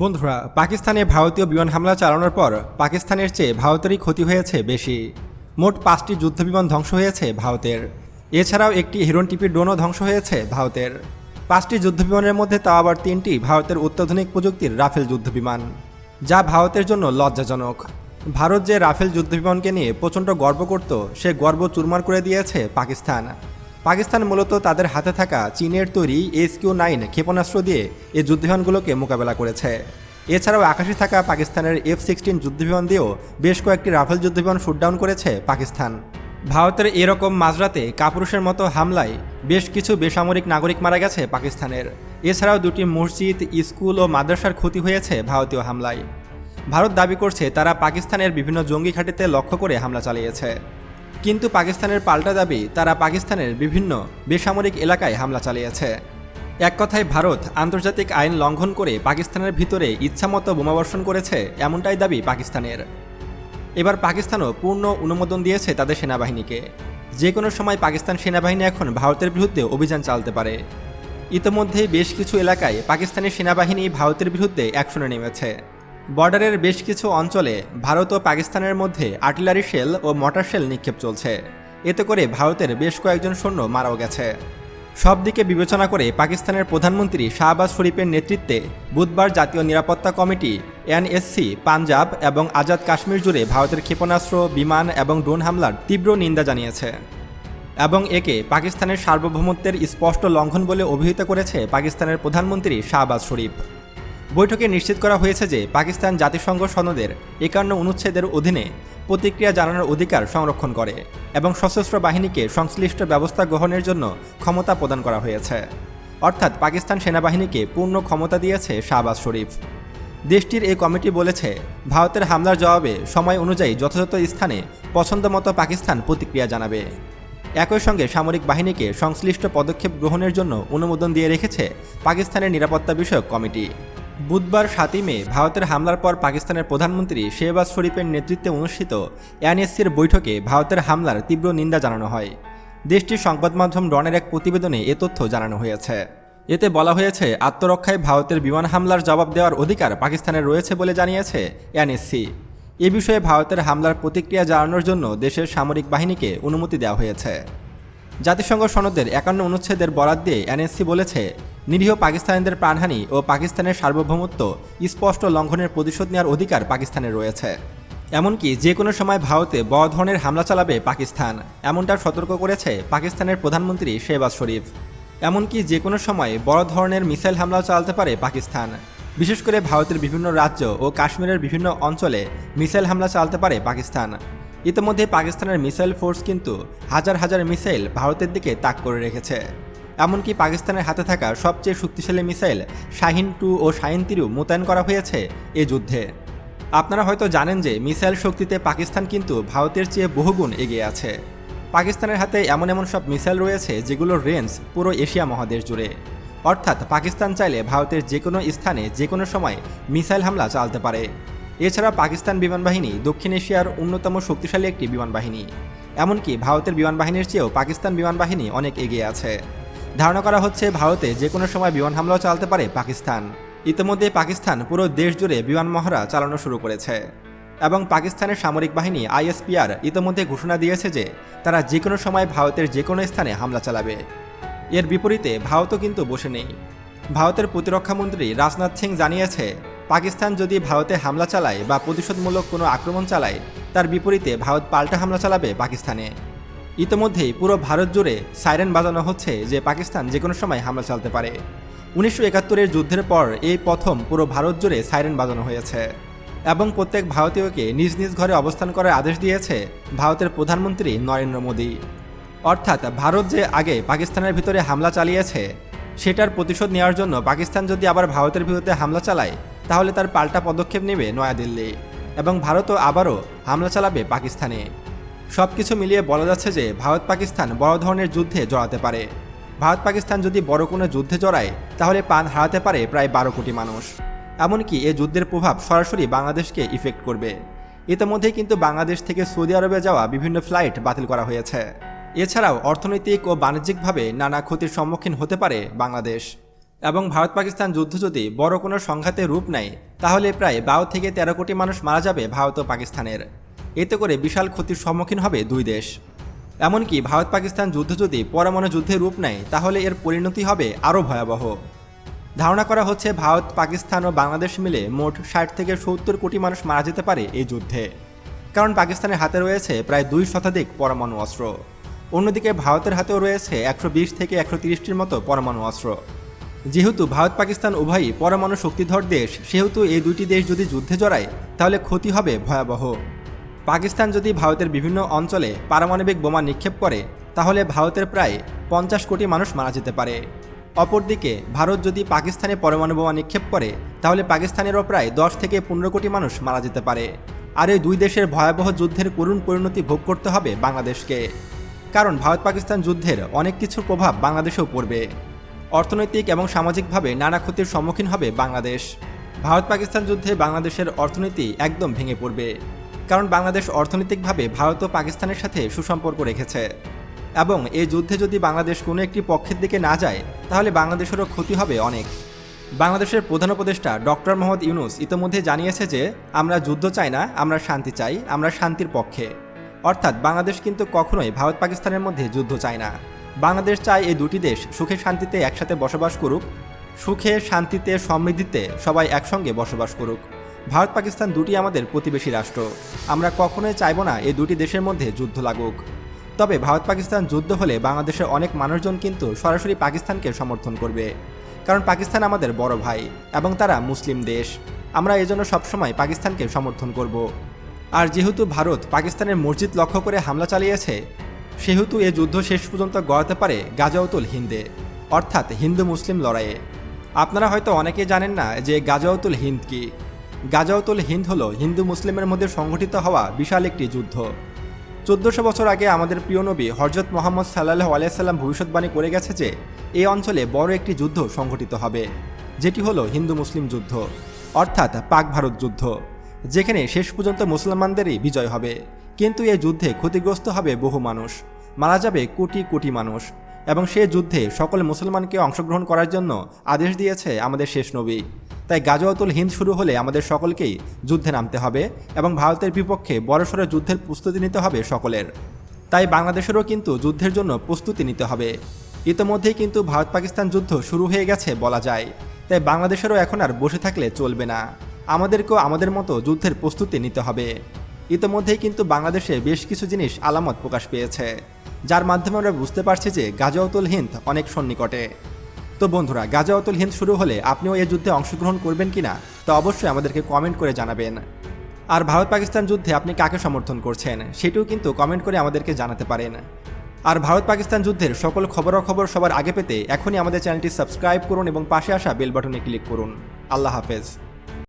বন্ধুরা, পাকিস্তানে ভারতীয় বিমান হামলা চালানোর পর পাকিস্তানের চেয়ে ভারতেরই ক্ষতি হয়েছে বেশি। মোট পাঁচটি যুদ্ধবিমান ধ্বংস হয়েছে ভারতের। এছাড়াও একটি হিরন টিপি ড্রোনও ধ্বংস হয়েছে ভারতের। পাঁচটি যুদ্ধবিমানের মধ্যে তাও আবার তিনটি ভারতের অত্যাধুনিক প্রযুক্তির রাফেল যুদ্ধবিমান, যা ভারতের জন্য লজ্জাজনক। ভারত যে রাফেল যুদ্ধবিমানকে নিয়ে প্রচণ্ড গর্ব করত, সে গর্ব চুরমার করে দিয়েছে পাকিস্তান। পাকিস্তান মূলত তাদের হাতে থাকা চীনের তৈরি এস কিউ নাইন ক্ষেপণাস্ত্র দিয়ে এই যুদ্ধবিমানগুলোকে মোকাবেলা করেছে। এছাড়াও আকাশে থাকা পাকিস্তানের এফ সিক্সটিন যুদ্ধবিমান দিয়েও বেশ কয়েকটি রাফেল যুদ্ধবিমান শুটডাউন করেছে পাকিস্তান। ভারতের এরকম মাঝরাতে কাপুরুষের মতো হামলায় বেশ কিছু বেসামরিক নাগরিক মারা গেছে পাকিস্তানের। এছাড়াও দুটি মসজিদ, স্কুল ও মাদ্রাসার ক্ষতি হয়েছে ভারতীয় হামলায়। ভারত দাবি করছে তারা পাকিস্তানের বিভিন্ন জঙ্গি ঘাঁটিতে লক্ষ্য করে হামলা চালিয়েছে। কিন্তু পাকিস্তানের পাল্টা দাবি তারা পাকিস্তানের বিভিন্ন বেসামরিক এলাকায় হামলা চালিয়েছে। এক কথায়, ভারত আন্তর্জাতিক আইন লঙ্ঘন করে পাকিস্তানের ভিতরে ইচ্ছামতো বোমাবর্ষণ করেছে এমনটাই দাবি পাকিস্তানের। এবার পাকিস্তানও পূর্ণ অনুমোদন দিয়েছে তাদের সেনাবাহিনীকে। যে কোনো সময় পাকিস্তান সেনাবাহিনী এখন ভারতের বিরুদ্ধে অভিযান চালাতে পারে। ইতোমধ্যে বেশ কিছু এলাকায় পাকিস্তানি সেনাবাহিনী ভারতের বিরুদ্ধে অ্যাকশনে নেমেছে। বর্ডারের বেশ কিছু অঞ্চলে ভারত ও পাকিস্তানের মধ্যে আর্টিলারি শেল ও মটার শেল নিক্ষেপ চলছে। এতে করে ভারতের বেশ কয়েকজন সৈন্য মারাও গেছে। সব দিকে বিবেচনা করে পাকিস্তানের প্রধানমন্ত্রী শাহবাজ শরীফের নেতৃত্বে বুধবার জাতীয় নিরাপত্তা কমিটি, এনএসসি, পাঞ্জাব এবং আজাদ কাশ্মীর জুড়ে ভারতের ক্ষেপণাস্ত্র, বিমান এবং ড্রোন হামলার তীব্র নিন্দা জানিয়েছে। এবং একে পাকিস্তানের সার্বভৌমত্বের স্পষ্ট লঙ্ঘন বলে অভিহিত করেছে পাকিস্তানের প্রধানমন্ত্রী শাহবাজ শরীফ। বৈঠকে নিশ্চিত করা হয়েছে যে পাকিস্তান জাতিসংঘ সনদের একান্ন অনুচ্ছেদের অধীনে প্রতিক্রিয়া জানানোর অধিকার সংরক্ষণ করে এবং সশস্ত্র বাহিনীকে সংশ্লিষ্ট ব্যবস্থা গ্রহণের জন্য ক্ষমতা প্রদান করা হয়েছে। অর্থাৎ পাকিস্তান সেনাবাহিনীকে পূর্ণ ক্ষমতা দিয়েছে শাহবাজ শরীফ। দেশটির এই কমিটি বলেছে, ভারতের হামলার জবাবে সময় অনুযায়ী যথাযথ স্থানে পছন্দমতো পাকিস্তান প্রতিক্রিয়া জানাবে। একই সঙ্গে সামরিক বাহিনীকে সংশ্লিষ্ট পদক্ষেপ গ্রহণের জন্য অনুমোদন দিয়ে রেখেছে পাকিস্তানের নিরাপত্তা বিষয়ক কমিটি। বুধবার সাতই মে ভারতের হামলার পর পাকিস্তানের প্রধানমন্ত্রী শেহবাজ শরীফের নেতৃত্বে অনুষ্ঠিত এনএসসির বৈঠকে ভারতের হামলার তীব্র নিন্দা জানানো হয়। দেশটির সংবাদ মাধ্যম ডনের এক প্রতিবেদনে এ তথ্য জানানো হয়েছে। এতে বলা হয়েছে, আত্মরক্ষায় ভারতের বিমান হামলার জবাব দেওয়ার অধিকার পাকিস্তানের রয়েছে বলে জানিয়েছে এনএসসি। এ বিষয়ে ভারতের হামলার প্রতিক্রিয়া জানানোর জন্য দেশের সামরিক বাহিনীকে অনুমতি দেওয়া হয়েছে। জাতিসংঘ সনদের একান্ন অনুচ্ছেদের বরাদ দিয়ে এনএসসি বলেছে, নিরীহ পাকিস্তানিদের প্রাণহানি ও পাকিস্তানের সার্বভৌমত্ব স্পষ্ট লঙ্ঘনের প্রতিশোধ নেওয়ার অধিকার পাকিস্তানের রয়েছে। এমনকি যে কোনো সময় ভারতে বড় ধরনের হামলা চালাবে পাকিস্তান, এমনটা সতর্ক করেছে পাকিস্তানের প্রধানমন্ত্রী শেহবাজ শরীফ। এমনকি যে কোনো সময় বড় ধরনের মিসাইল হামলা চালাতে পারে পাকিস্তান। বিশেষ করে ভারতের বিভিন্ন রাজ্য ও কাশ্মীরের বিভিন্ন অঞ্চলে মিসাইল হামলা চালাতে পারে পাকিস্তান। ইতিমধ্যে পাকিস্তানের মিসাইল ফোর্স কিন্তু হাজার হাজার মিসাইল ভারতের দিকে তাক করে রেখেছে। এমনকি পাকিস্তানের হাতে থাকা সবচেয়ে শক্তিশালী মিসাইল শাহিন টু ও শাহিন তিরু মোতায়েন করা হয়েছে এ যুদ্ধে। আপনারা হয়তো জানেন যে মিসাইল শক্তিতে পাকিস্তান কিন্তু ভারতের চেয়ে বহুগুণ এগিয়ে আছে। পাকিস্তানের হাতে এমন এমন সব মিসাইল রয়েছে যেগুলোর রেঞ্জ পুরো এশিয়া মহাদেশ জুড়ে। অর্থাৎ পাকিস্তান চাইলে ভারতের যে কোনো স্থানে যে কোনো সময় মিসাইল হামলা চালাতে পারে। এছাড়া পাকিস্তান বিমান বাহিনী দক্ষিণ এশিয়ার অন্যতম শক্তিশালী একটি বিমান বাহিনী। এমনকি ভারতের বিমান বাহিনীর চেয়েও পাকিস্তান বিমান বাহিনী অনেক এগিয়ে আছে। ধারণা করা হচ্ছে ভারতে যে কোনো সময় বিমান হামলাও চালাতে পারে পাকিস্তান। ইতিমধ্যে পাকিস্তান পুরো দেশ জুড়ে বিমান মহড়া চালানো শুরু করেছে। এবং পাকিস্তানের সামরিক বাহিনী আইএসপিআর ইতিমধ্যে ঘোষণা দিয়েছে যে, তারা যে কোনো সময় ভারতের যে কোনো স্থানে হামলা চালাবে। এর বিপরীতে ভারতও কিন্তু বসে নেই। ভারতের প্রতিরক্ষামন্ত্রী রাজনাথ সিং জানিয়েছে পাকিস্তান যদি ভারতে হামলা চালায় বা প্রতিশোধমূলক কোনো আক্রমণ চালায়, তার বিপরীতে ভারত পাল্টা হামলা চালাবে পাকিস্তানে। ইতিমধ্যেই পুরো ভারত জুড়ে সাইরেন বাজানো হচ্ছে যে পাকিস্তান যে কোনো সময় হামলা চালাতে পারে। উনিশশো একাত্তরের যুদ্ধের পর এই প্রথম পুরো ভারত জুড়ে সাইরেন বাজানো হয়েছে এবং প্রত্যেক ভারতীয়কে নিজ নিজ ঘরে অবস্থান করার আদেশ দিয়েছে ভারতের প্রধানমন্ত্রী নরেন্দ্র মোদী। অর্থাৎ ভারত যে আগে পাকিস্তানের ভিতরে হামলা চালিয়েছে, সেটার প্রতিশোধ নেওয়ার জন্য পাকিস্তান যদি আবার ভারতের বিরুদ্ধে হামলা চালায় তাহলে তার পাল্টা পদক্ষেপ নেবে নয়াদিল্লি এবং ভারতও আবারও হামলা চালাবে পাকিস্তানে। সব কিছু মিলিয়ে বলা যাচ্ছে যে ভারত পাকিস্তান বড় ধরনের যুদ্ধে জড়াতে পারে। ভারত পাকিস্তান যদি বড় কোনো যুদ্ধে জড়ায়, তাহলে পান হারাতে পারে প্রায় বারো কোটি মানুষ। এমনকি এ যুদ্ধের প্রভাব সরাসরি বাংলাদেশকে ইফেক্ট করবে। ইতিমধ্যেই কিন্তু বাংলাদেশ থেকে সৌদি আরবে যাওয়া বিভিন্ন ফ্লাইট বাতিল করা হয়েছে। এছাড়াও অর্থনৈতিক ও বাণিজ্যিকভাবে নানা ক্ষতির সম্মুখীন হতে পারে বাংলাদেশ। এবং ভারত পাকিস্তান যুদ্ধ যদি বড় কোনো সংঘাতে রূপ নেয়, তাহলে প্রায় বারো থেকে তেরো কোটি মানুষ মারা যাবে ভারত ও পাকিস্তানের। এতে করে বিশাল ক্ষতির সম্মুখীন হবে দুই দেশ। এমনকি ভারত পাকিস্তান যুদ্ধ যদি পরমাণু যুদ্ধে রূপ নেয়, তাহলে এর পরিণতি হবে আরও ভয়াবহ। ধারণা করা হচ্ছে ভারত, পাকিস্তান ও বাংলাদেশ মিলে মোট ষাট থেকে সত্তর কোটি মানুষ মারা যেতে পারে এই যুদ্ধে। কারণ পাকিস্তানের হাতে রয়েছে প্রায় দুই শতাধিক পরমাণু অস্ত্র। অন্যদিকে ভারতের হাতেও রয়েছে একশো বিশ থেকে একশো তিরিশটির মতো পরমাণু অস্ত্র। যেহেতু ভারত, পাকিস্তান উভয়ই পরমাণু শক্তিধর দেশ, সেহেতু এই দুইটি দেশ যদি যুদ্ধে জড়ায়, তাহলে ক্ষতি হবে ভয়াবহ। পাকিস্তান যদি ভারতের বিভিন্ন অঞ্চলে পারমাণবিক বোমা নিক্ষেপ করে, তাহলে ভারতের প্রায় পঞ্চাশ কোটি মানুষ মারা যেতে পারে। অপরদিকে, ভারত যদি পাকিস্তানে পরমাণু বোমা নিক্ষেপ করে, তাহলে পাকিস্তানেরও প্রায় দশ থেকে পনেরো কোটি মানুষ মারা যেতে পারে। আর এই দুই দেশের ভয়াবহ যুদ্ধের করুণ পরিণতি ভোগ করতে হবে বাংলাদেশকে। কারণ ভারত পাকিস্তান যুদ্ধের অনেক কিছুর প্রভাব বাংলাদেশেও পড়বে। অর্থনৈতিক এবং সামাজিকভাবে নানা ক্ষতির সম্মুখীন হবে বাংলাদেশ। ভারত পাকিস্তান যুদ্ধে বাংলাদেশের অর্থনীতি একদম ভেঙে পড়বে, কারণ বাংলাদেশ অর্থনৈতিকভাবে ভারত ও পাকিস্তানের সাথে সুসম্পর্ক রেখেছে। এবং এই যুদ্ধে যদি বাংলাদেশ কোনো একটি পক্ষের দিকে না যায়, তাহলে বাংলাদেশেরও ক্ষতি হবে অনেক। বাংলাদেশের প্রধান উপদেষ্টা ডক্টর মোহাম্মদ ইউনুস ইতোমধ্যে জানিয়েছে যে, আমরা যুদ্ধ চাই না, আমরা শান্তি চাই, আমরা শান্তির পক্ষে। অর্থাৎ বাংলাদেশ কিন্তু কখনোই ভারত পাকিস্তানের মধ্যে যুদ্ধ চায় না। বাংলাদেশ চায় এই দুটি দেশ সুখে শান্তিতে একসাথে বসবাস করুক, সুখে শান্তিতে সমৃদ্ধিতে সবাই একসঙ্গে বসবাস করুক। ভারত পাকিস্তান দুটি আমাদের প্রতিবেশী রাষ্ট্র। আমরা কখনোই চাইব না এই দুটি দেশের মধ্যে যুদ্ধ লাগুক। তবে ভারত পাকিস্তান যুদ্ধ হলে বাংলাদেশের অনেক মানুষজন কিন্তু সরাসরি পাকিস্তানকে সমর্থন করবে। কারণ পাকিস্তান আমাদের বড় ভাই এবং তারা মুসলিম দেশ। আমরা এজন্য সবসময় পাকিস্তানকে সমর্থন করব। আর যেহেতু ভারত পাকিস্তানের মসজিদ লক্ষ্য করে হামলা চালিয়েছে সেহেতু এ যুদ্ধ শেষ পর্যন্ত গড়াতে পারে গাজাউতুল হিন্দে, অর্থাৎ হিন্দু মুসলিম লড়াইয়ে। আপনারা হয়তো অনেকে জানেন না যে গাজাউতুল হিন্দ কি। গাজাউতুল হিন্দ হলো হিন্দু মুসলিমের মধ্যে সংঘটিত হওয়া বিশাল একটি যুদ্ধ। চোদ্দশো বছর আগে আমাদের প্রিয় নবী হজরত মোহাম্মদ সাল্লাহ আলাইসাল্লাম ভবিষ্যৎবাণী করে গেছে যে এই অঞ্চলে বড় একটি যুদ্ধ সংঘটিত হবে, যেটি হলো হিন্দু মুসলিম যুদ্ধ, অর্থাৎ পাক ভারত যুদ্ধ, যেখানে শেষ পর্যন্ত মুসলমানদেরই বিজয় হবে। কিন্তু এই যুদ্ধে ক্ষতিগ্রস্ত হবে বহু মানুষ। মারা যাবে কোটি কোটি মানুষ। এবং সে যুদ্ধে সকল মুসলমানকে অংশগ্রহণ করার জন্য আদেশ দিয়েছে আমাদের শেষ নবী। তাই গাজওয়াতুল হিন্দ শুরু হলে আমাদের সকলকেই যুদ্ধে নামতে হবে এবং ভারতের বিপক্ষে বড়সড় যুদ্ধের প্রস্তুতি নিতে হবে সকলের। তাই বাংলাদেশেরও কিন্তু যুদ্ধের জন্য প্রস্তুতি নিতে হবে। ইতোমধ্যেই কিন্তু ভারত পাকিস্তান যুদ্ধ শুরু হয়ে গেছে বলা যায়। তাই বাংলাদেশেরও এখন আর বসে থাকলে চলবে না। আমাদেরকেও আমাদের মতো যুদ্ধের প্রস্তুতি নিতে হবে। ইতোমধ্যেই কিন্তু বাংলাদেশে বেশ কিছু জিনিস আলামত প্রকাশ পেয়েছে, যার মাধ্যমে আমরা বুঝতে পারছি যে গাজাউতুল হিন্দ অনেক সন্নিকটে। তো বন্ধুরা গাজাউতুল হিন্দ শুরু হলে আপনিও এই যুদ্ধে অংশগ্রহণ করবেন কিনা, তা অবশ্যই আমাদেরকে কমেন্ট করে জানাবেন। আর ভারত পাকিস্তান যুদ্ধে আপনি কাকে সমর্থন করছেন, সেটিও কিন্তু কমেন্ট করে আমাদেরকে জানাতে পারেন। আর ভারত পাকিস্তান যুদ্ধের সকল খবরাখবর সবার আগে পেতে এখনই আমাদের চ্যানেলটি সাবস্ক্রাইব করুন এবং পাশে আসা বেল বাটনে ক্লিক করুন। আল্লাহ হাফেজ।